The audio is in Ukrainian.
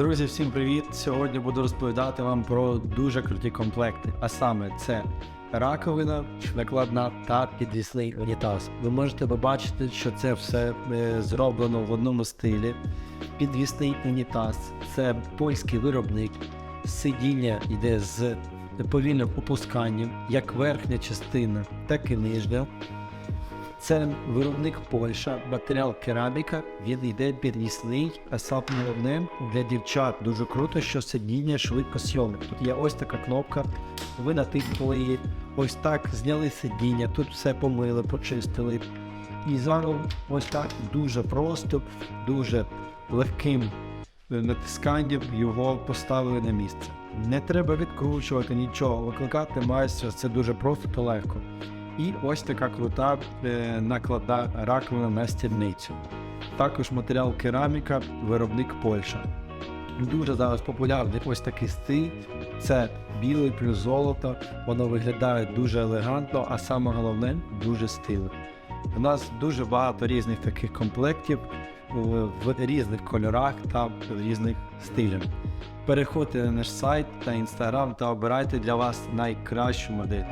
Друзі, всім привіт! Сьогодні буду розповідати вам про дуже круті комплекти. А саме це раковина, накладна та підвісний унітаз. Ви можете побачити, що це все е, зроблено в одному стилі. Підвісний унітаз це польський виробник. Сидіння йде з повільним опусканням, як верхня частина, так і нижня. Це виробник Польща, матеріал кераміка, він йде підвісний, а саме головне для дівчат дуже круто, що сидіння швидко сйомне. Тут є ось така кнопка, ви натиснули її, ось так зняли сидіння, тут все помили, почистили. І зараз ось так дуже просто, дуже легким натисканням його поставили на місце. Не треба відкручувати нічого, викликати майстра, це дуже просто та легко. І ось така крута е, накладна раковина на стільницю. Також матеріал кераміка, виробник Польща. Дуже зараз популярний ось такий стиль. Це білий плюс золото. Воно виглядає дуже елегантно, а саме головне дуже стильно. У нас дуже багато різних таких комплектів в різних кольорах та різних стилях. Переходьте на наш сайт та інстаграм та обирайте для вас найкращу модель.